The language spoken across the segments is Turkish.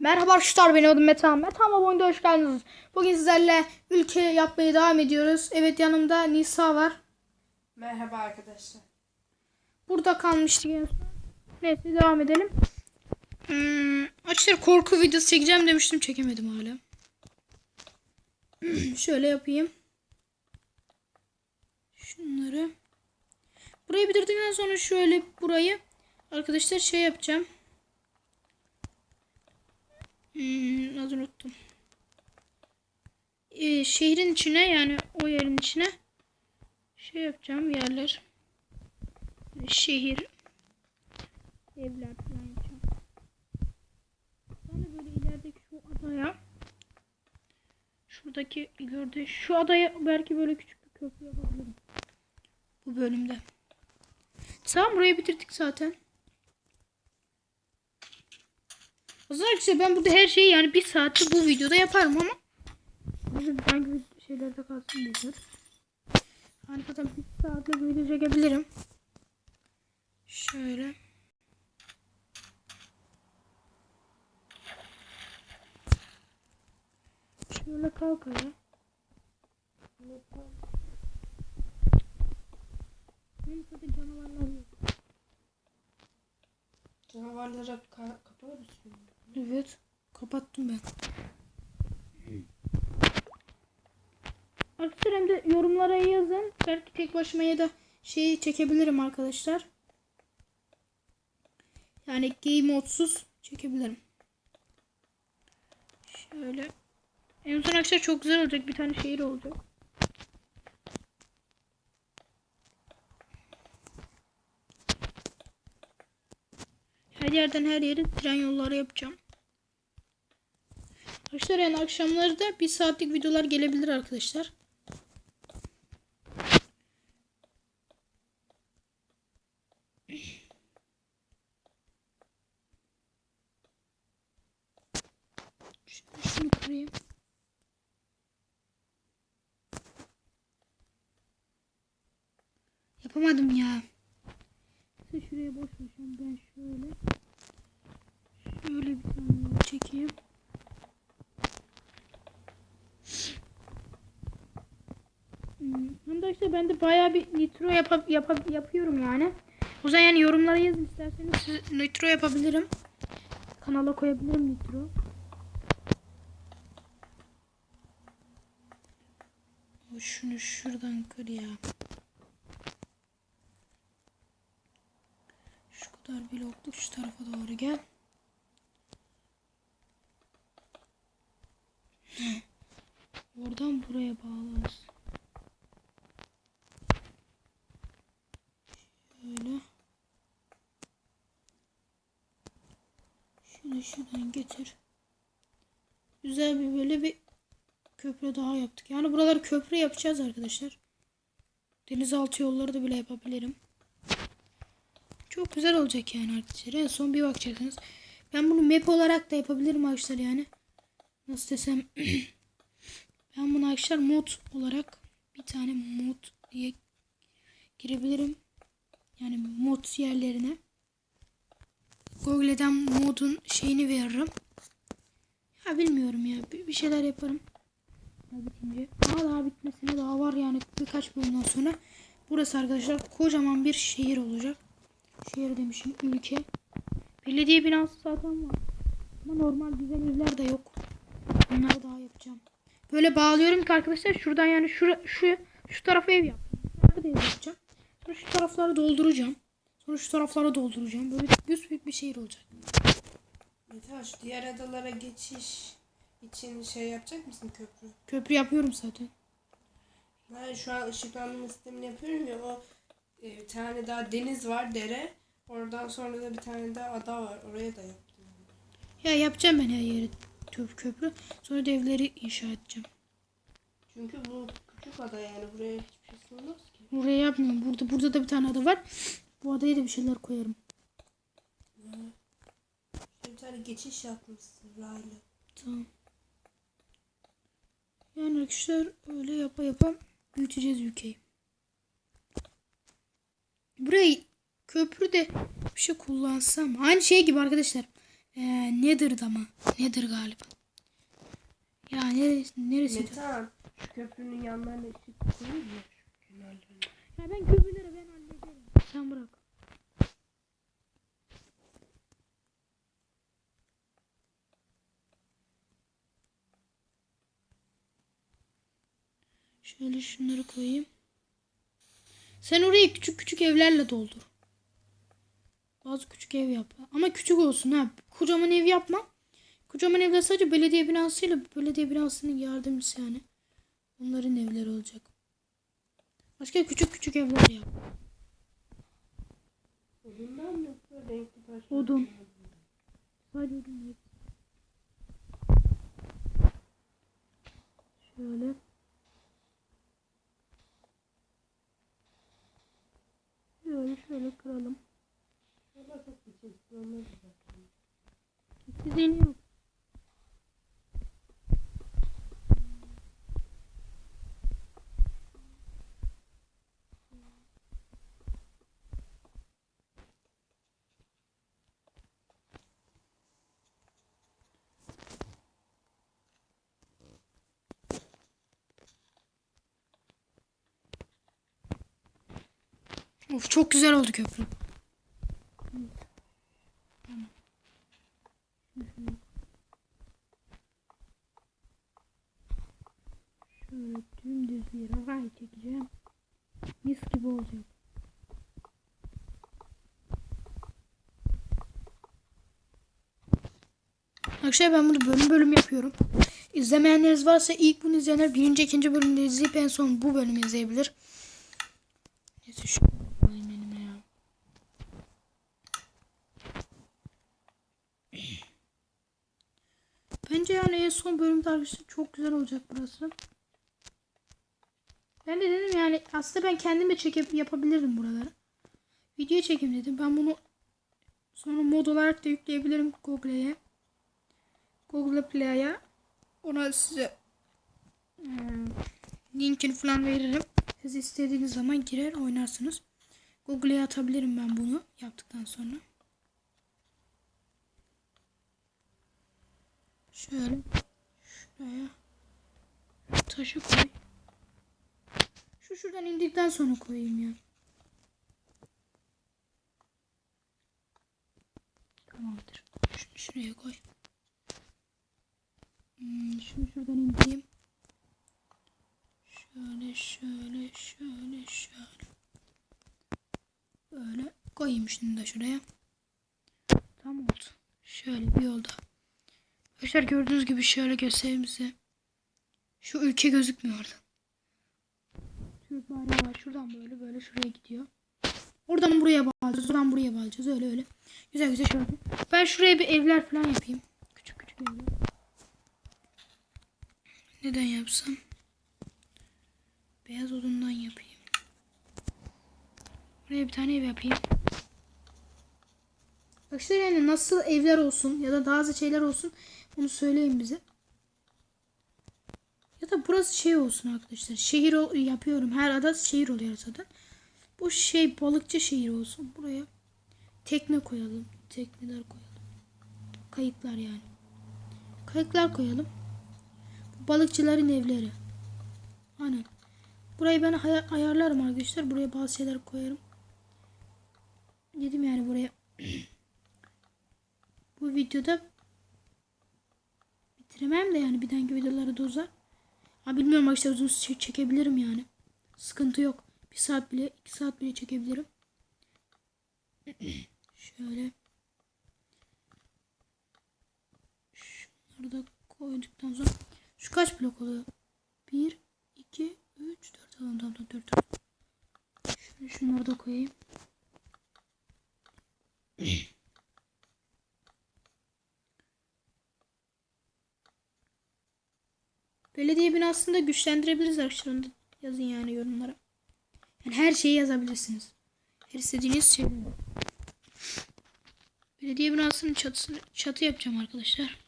Merhaba arkadaşlar benim adım. Metehan Baba oyunda hoş geldiniz. Bugün sizlerle ülke yapmaya devam ediyoruz. Evet yanımda Nisa var. Merhaba arkadaşlar. Burada kalmıştık en son. Neyse devam edelim. Hmm, arkadaşlar korku videosu çekeceğim demiştim çekemedim hala. Şöyle yapayım. Şunları. Burayı bitirdikten sonra şöyle burayı arkadaşlar şey yapacağım. Hmm, adını unuttum. Ee, şehrin içine yani o yerin içine şey yapacağım yerler. Şehir evler falan yapacağım. Sonra böyle ilerideki şu adaya şuradaki gördüğü şu adaya belki böyle küçük bir köprü yapabilirim. Bu bölümde. Tamam burayı bitirdik zaten. Özellikle ben burada her şeyi yani bir saatte bu videoda yaparım ama hangi şeylerde kalsın diyor. Hani zaten bir saatle bir video çekebilirim. Şöyle. Şöyle kalk ayağa. Benim zaten canavarlar yok. Canavarlara ka- kapı mısın? Evet. Kapattım ben. Arkadaşlar hem de yorumlara yazın. Belki tek başıma ya da şeyi çekebilirim arkadaşlar. Yani game modsuz çekebilirim. Şöyle. En son arkadaşlar çok güzel olacak. Bir tane şehir olacak. Her yerden her yere tren yolları yapacağım. Arkadaşlar yani akşamları da bir saatlik videolar gelebilir arkadaşlar. Şöyle şunu kurayım. Yapamadım ya. Sen şuraya boş ver. Şimdi Ben şöyle şöyle bir tane yol çekeyim. İşte ben de bayağı bir nitro yapab yapab yapıyorum yani. O zaman yani yorumlara yazın isterseniz siz nitro yapabilirim. Kanala koyabilirim nitro. Şunu şuradan kır ya. Şu kadar blokluk şu tarafa doğru gel. Oradan buraya bağlarız. Şöyle. Şunu şuradan getir. Güzel bir böyle bir köprü daha yaptık. Yani buraları köprü yapacağız arkadaşlar. Denizaltı yolları da bile yapabilirim. Çok güzel olacak yani arkadaşlar. En son bir bakacaksınız. Ben bunu map olarak da yapabilirim arkadaşlar yani. Nasıl desem. ben bunu arkadaşlar mod olarak bir tane mod diye girebilirim. Yani mod yerlerine. Google'den modun şeyini veririm. Ya bilmiyorum ya. Bir, bir şeyler yaparım. Daha bitince. Daha daha bitmesine daha var yani birkaç bölümden sonra. Burası arkadaşlar kocaman bir şehir olacak. Şehir demişim ülke. Belediye binası zaten var. Ama normal güzel evler de yok. Bunları daha yapacağım. Böyle bağlıyorum ki arkadaşlar şuradan yani şura, şu şu tarafa ev tarafa da ev yapacağım. Sonra şu tarafları dolduracağım. Sonra şu tarafları dolduracağım. Böyle büyük bir şehir olacak. Mete şu diğer adalara geçiş için şey yapacak mısın köprü? Köprü yapıyorum zaten. Ben şu an ışıklandırma sistemini yapıyorum ya o e, bir tane daha deniz var dere. Oradan sonra da bir tane daha ada var. Oraya da yaptım. Ya yapacağım ben her yeri köprü köprü. Sonra da evleri inşa edeceğim. Çünkü bu ada yani buraya hiçbir şey sığmaz ki. Oraya yapmıyorum. Burada burada da bir tane ada var. Bu adaya da bir şeyler koyarım. İşte bir tane geçiş yapmışsın raylı. Tamam. Yani arkadaşlar öyle yapa yapa büyüteceğiz ülkeyi. Burayı köprü de bir şey kullansam. Aynı şey gibi arkadaşlar. Ee, nedir ama? Nedir galiba? Ya neresi, neresi? Metan şu köprünün yanlarına ışık koyayım mı? Şu kenarlarına. Ya ben köprüleri ben hallederim. Sen bırak. Şöyle şunları koyayım. Sen orayı küçük küçük evlerle doldur. Bazı küçük ev yap. Ama küçük olsun ha. Kocaman ev yapma. Kocaman evler sadece belediye binasıyla belediye binasının yardımcısı yani. Onların evleri olacak. Başka küçük küçük evler yap. Odundan mı yoksa renkli taş? Odun. Sadece odun değil. Şöyle. Şöyle şöyle kıralım. Sizin yok. Of çok güzel oldu köprü. Şöyle dümdüz bir ray çekeceğim. Mis gibi olacak. Arkadaşlar ben bunu bölüm bölüm yapıyorum. İzlemeyenleriniz varsa ilk bunu izleyenler birinci ikinci bölümde izleyip en son bu bölümü izleyebilir. Neyse şu koyayım elime ya. Bence yani en son bölümde arkadaşlar çok güzel olacak burası. Ben de dedim yani aslında ben kendim de çekip yapabilirim buraları. Video çekeyim dedim. Ben bunu sonra mod olarak da yükleyebilirim Google'ye. Google Play'e. Ona size hmm, linkini falan veririm. Siz istediğiniz zaman girer oynarsınız. Google'ye atabilirim ben bunu yaptıktan sonra. Şöyle taşı koy. Şu şuradan indikten sonra koyayım ya. Tamamdır. Şunu şuraya koy. Hmm, şunu şuradan indireyim. Şöyle şöyle şöyle şöyle. Böyle koyayım şunu da şuraya. Tam oldu. Şöyle bir yolda. Arkadaşlar gördüğünüz gibi şöyle göstereyim size. Şu ülke gözükmüyor orada. Şu bari var. Şuradan böyle böyle şuraya gidiyor. Oradan buraya bağlayacağız. Oradan buraya bağlayacağız. Öyle öyle. Güzel güzel şöyle. Ben şuraya bir evler falan yapayım. Küçük küçük evler. Neden yapsam? Beyaz odundan yapayım. Buraya bir tane ev yapayım. Arkadaşlar yani nasıl evler olsun ya da az şeyler olsun onu söyleyin bize. Ya da burası şey olsun arkadaşlar. Şehir yapıyorum. Her ada şehir oluyor zaten. Bu şey balıkçı şehir olsun. Buraya tekne koyalım. Tekneler koyalım. Kayıklar yani. Kayıklar koyalım. Balıkçıların evleri. Aynen. Burayı ben hay- ayarlarım arkadaşlar. Buraya bazı şeyler koyarım. Dedim yani buraya bu videoda bitiremem de yani bir dahaki videoları da uzar. Ha bilmiyorum arkadaşlar uzun çe- çekebilirim yani. Sıkıntı yok. Bir saat bile iki saat bile çekebilirim. Şöyle. Şunları da koyduktan sonra. Şu kaç blok oluyor? 1, 2, 3, 4. Tamam tamam tamam 4. Şöyle şunları da koyayım. Belediye binasını da güçlendirebiliriz arkadaşlar. Yazın yani yorumlara. Yani her şeyi yazabilirsiniz. Her istediğiniz şey. Belediye binasının çatısını çatı yapacağım arkadaşlar.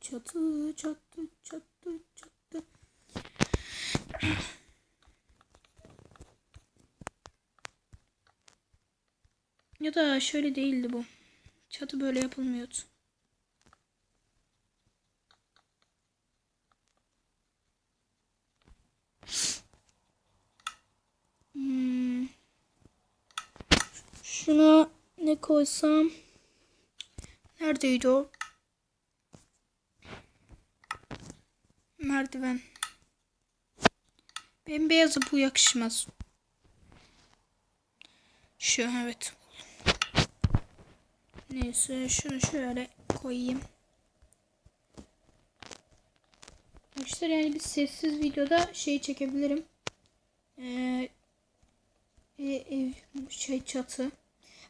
Çatı, çatı, çatı, çatı. Ya da şöyle değildi bu. Çatı böyle yapılmıyordu. Hmm. Şuna ne koysam? Neredeydi o? Merdiven. Bembeyazı bu yakışmaz. Şu evet. Neyse şunu şöyle koyayım. Arkadaşlar yani bir sessiz videoda şey çekebilirim. Ee, e, ev şey çatı.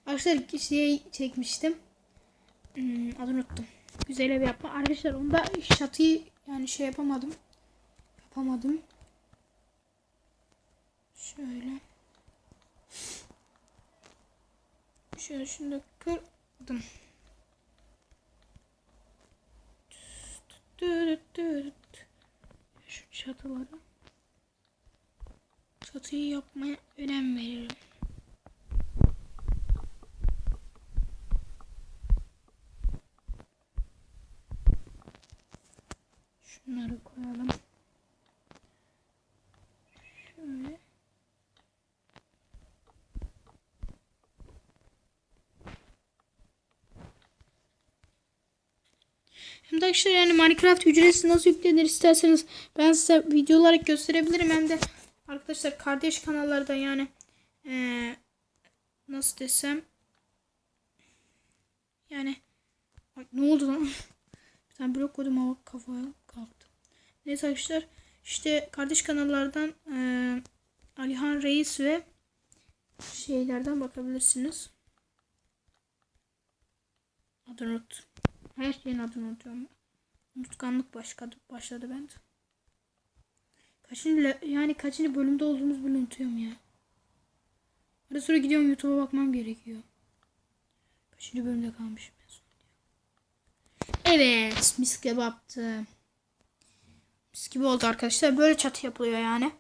Arkadaşlar şey çekmiştim. Hmm, adını unuttum. Güzel ev yapma. Arkadaşlar onda çatıyı yani şey yapamadım. Yapamadım. Şöyle. Şöyle şunu da kırdım. Şu çatılara. Çatıyı yapmaya önem veririm. Şunları koyalım. Şöyle. Hem de arkadaşlar yani Minecraft ücretsiz nasıl yüklenir isterseniz ben size video olarak gösterebilirim. Hem de arkadaşlar kardeş kanallarda yani eee, nasıl desem yani Ay, ne oldu lan? Bir tane blok koydum ama kafaya kalktı. Neyse arkadaşlar işte kardeş kanallardan eee, Alihan Reis ve şeylerden bakabilirsiniz. Adını unut. Her şeyin adını unutuyorum. Unutkanlık başladı, başladı bende. Kaçıncı, yani kaçıncı bölümde olduğumuz bile unutuyorum ya. Ara sıra gidiyorum YouTube'a bakmam gerekiyor. Kaçıncı bölümde kalmışım en son. Evet, mis gibi yaptı. Mis gibi oldu arkadaşlar. Böyle çatı yapılıyor yani.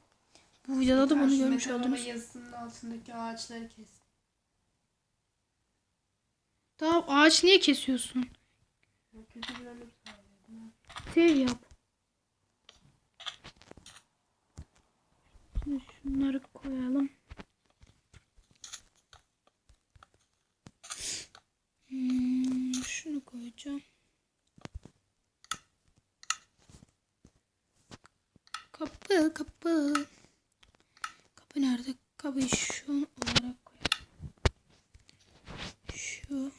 Bu videoda da bunu Karşı görmüş oldunuz. yazısının altındaki ağaçları kes. Daha ağaç niye kesiyorsun? Kötü bir ölüm. Sev yap. Şimdi şunları koyalım. Hmm, şunu koyacağım. Kapı kapı. Kapı nerede? Kapıyı şu olarak koyalım. Şu.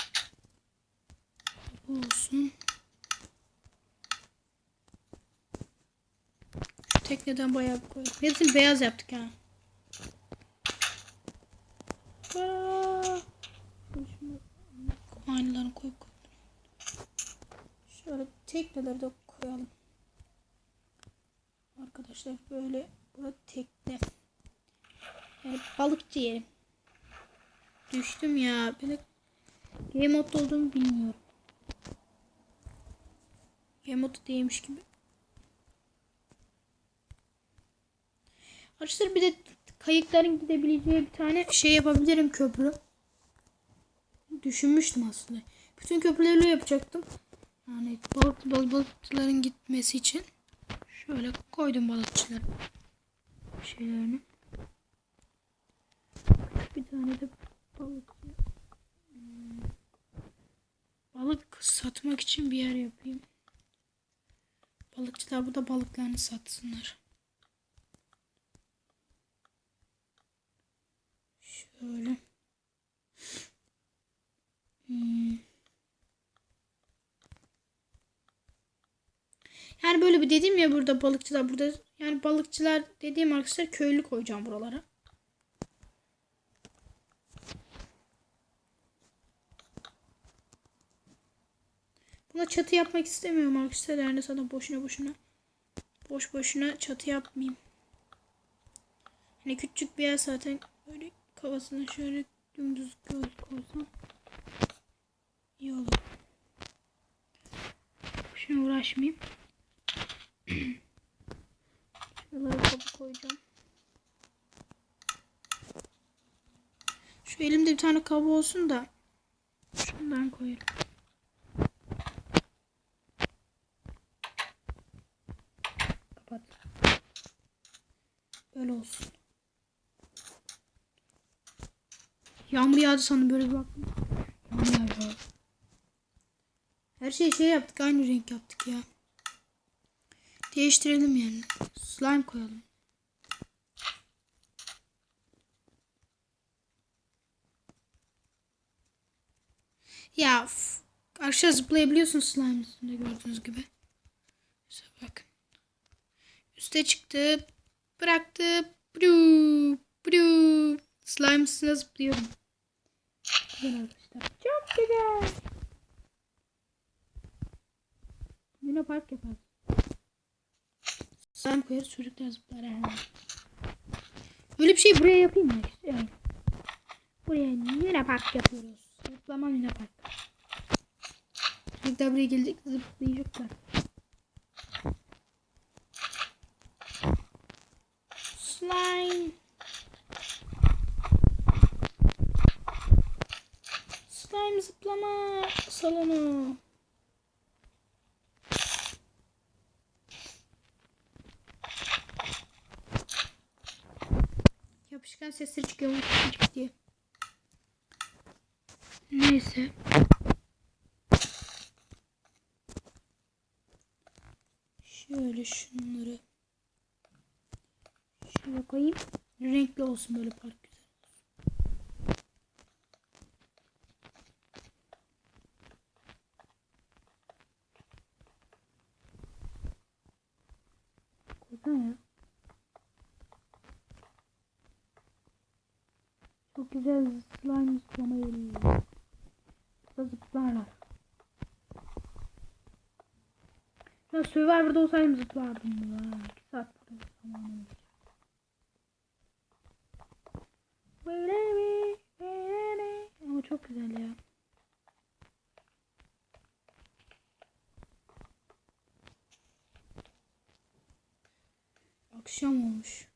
Bu olsun. Tekneden bayağı bir koyduk. Hepsini beyaz yaptık ha. Aynılarını koyup koyup. Şöyle tekneleri de koyalım. Arkadaşlar böyle burada tekne. Yani balıkçı yerim. Düştüm ya. Böyle game modda olduğumu bilmiyorum. Game modda değilmiş gibi. Arkadaşlar bir de kayıkların gidebileceği bir tane şey yapabilirim köprü. Düşünmüştüm aslında. Bütün köprüleri yapacaktım. Yani balık, balık, balıkçıların gitmesi için. Şöyle koydum balıkçıları. Şeylerini. Bir tane de balıkçı. Hmm. Balık satmak için bir yer yapayım. Balıkçılar burada balıklarını satsınlar. Şöyle. Hmm. Yani böyle bir dedim ya burada balıkçılar burada yani balıkçılar dediğim arkadaşlar köylü koyacağım buralara. Buna çatı yapmak istemiyorum arkadaşlar. Yani sana boşuna boşuna boş boşuna çatı yapmayayım. Hani küçük bir yer zaten böyle kafasına şöyle dümdüz göz koysam iyi olur. Şimdi uğraşmayayım. Şuralara kapı koyacağım. Şu elimde bir tane kablo olsun da. Şundan koyayım. Kapat. Böyle olsun. Yağmur yağdı sandım böyle bir baktım. Yağmur yağıyor. Her şeyi şey yaptık aynı renk yaptık ya. Değiştirelim yani. Slime koyalım. Ya aşağı zıplayabiliyorsun slime üstünde gördüğünüz gibi. İşte bakın. Üste çıktı. Bıraktı. Bru, bru. Slime üstüne zıplıyorum. Güzel arkadaşlar. Çok güzel. Yine park yaparız. Slime koyarız çocuklar zıplar. ha. Böyle bir şey buraya yapayım mı? Evet. Buraya yine park yapıyoruz. Zıplama yine park. Çocuklar buraya gelecek zıplayacaklar. Slime. Slime zıplama salonu. Yapışkan sesleri çıkıyor çık diye. Neyse. Şöyle şunları şöyle koyayım. Renkli olsun böyle park güzel. Koysana ya. Çok güzel slime zıplama yeri. Burada zıplarlar. Ya Survivor'da olsaydım zıplardım ya. 2 saat burada zamanım. Ama çok güzel ya. Akşam olmuş.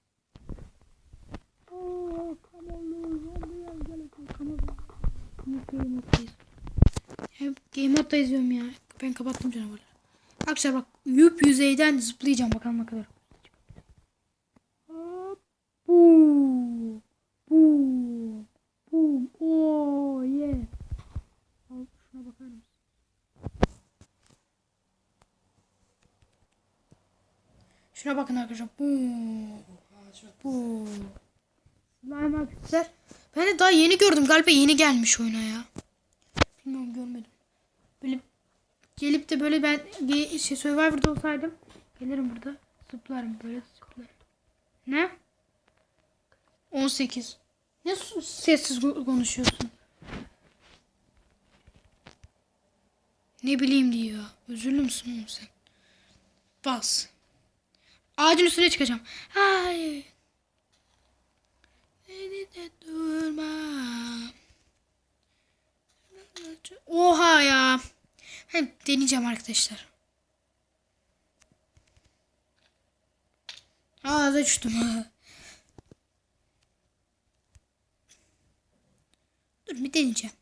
Aa, come on. Hep game modda izliyorum ya. Ben kapattım canavarları. Arkadaşlar bak yüp yüzeyden zıplayacağım bakalım ne kadar. Boom. Boom. Boom. Oh yeah. Al şuna bakar mısın? Şuna bakın arkadaşlar. Boom. Bu. Slime arkadaşlar. Ben de daha yeni gördüm. Galiba yeni gelmiş oyuna ya. Bilmiyorum görmedim. Gelip de böyle ben şey Survivor'da olsaydım gelirim burada. Zıplarım böyle zıplarım. Ne? 18. Ne sessiz ko- konuşuyorsun? Ne bileyim diyor. Özürlü müsün sen? Bas. Ağacın üstüne çıkacağım. Hayır. Beni de durma. Oha ya. Ben deneyeceğim arkadaşlar. Ağza düştüm. Dur bir deneyeceğim.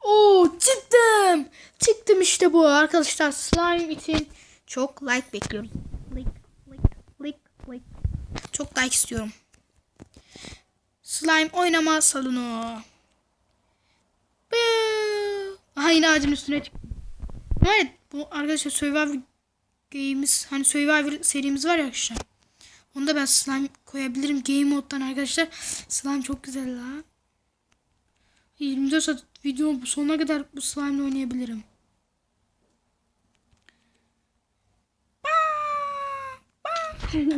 Oo çıktım. Çıktım işte bu arkadaşlar. Slime için çok like bekliyorum. Like, like, like, like. Çok like istiyorum. Slime oynama salonu. Yine ağacın üstüne çıktım. Evet bu arkadaşlar Survivor Games hani Survivor serimiz var ya arkadaşlar. Onda ben slime koyabilirim game moddan arkadaşlar. Slime çok güzel la. 24 saat video sonuna kadar bu slime ile oynayabilirim.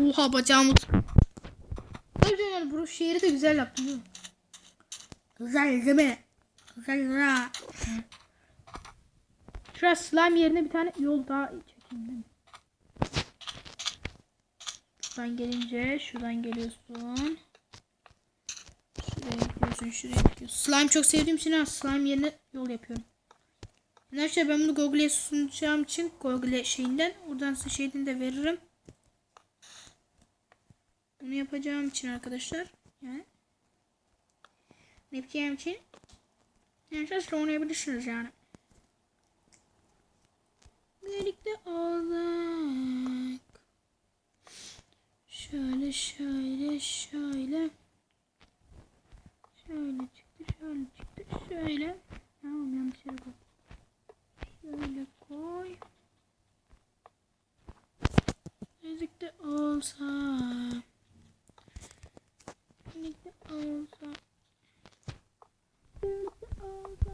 Oha bacağımı. Tabii yani bu şehri de güzel yaptım? Güzel değil mi? Güzel ya. Şuraya slime yerine bir tane yol daha çekeyim değil mi? Şuradan gelince şuradan geliyorsun. Şuraya gidiyorsun, şuraya gidiyorsun. Slime çok sevdiğim için slime yerine yol yapıyorum. Arkadaşlar ben bunu Google'e sunacağım için Google şeyinden oradan size şeyini de veririm. Bunu yapacağım için arkadaşlar yani Ne yapacağım için? Yani şaşırı oynayabilirsiniz yani. Birlikte olmak. Şöyle şöyle şöyle. Şöyle çıktı şöyle çıktı şöyle. Tamam yanlış yere koy. Şöyle koy. Birlikte olsa. Birlikte olsa. Birlikte olsa.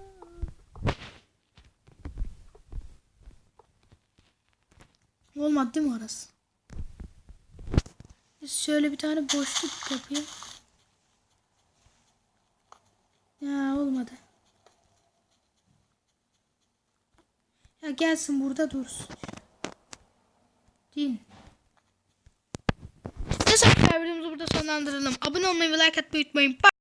Değil mi orası? Şöyle bir tane boşluk yapayım. Ya olmadı. Ya gelsin burada dursun. Din. Neyse videomuzu burada sonlandıralım. Abone olmayı ve like atmayı unutmayın. Bye.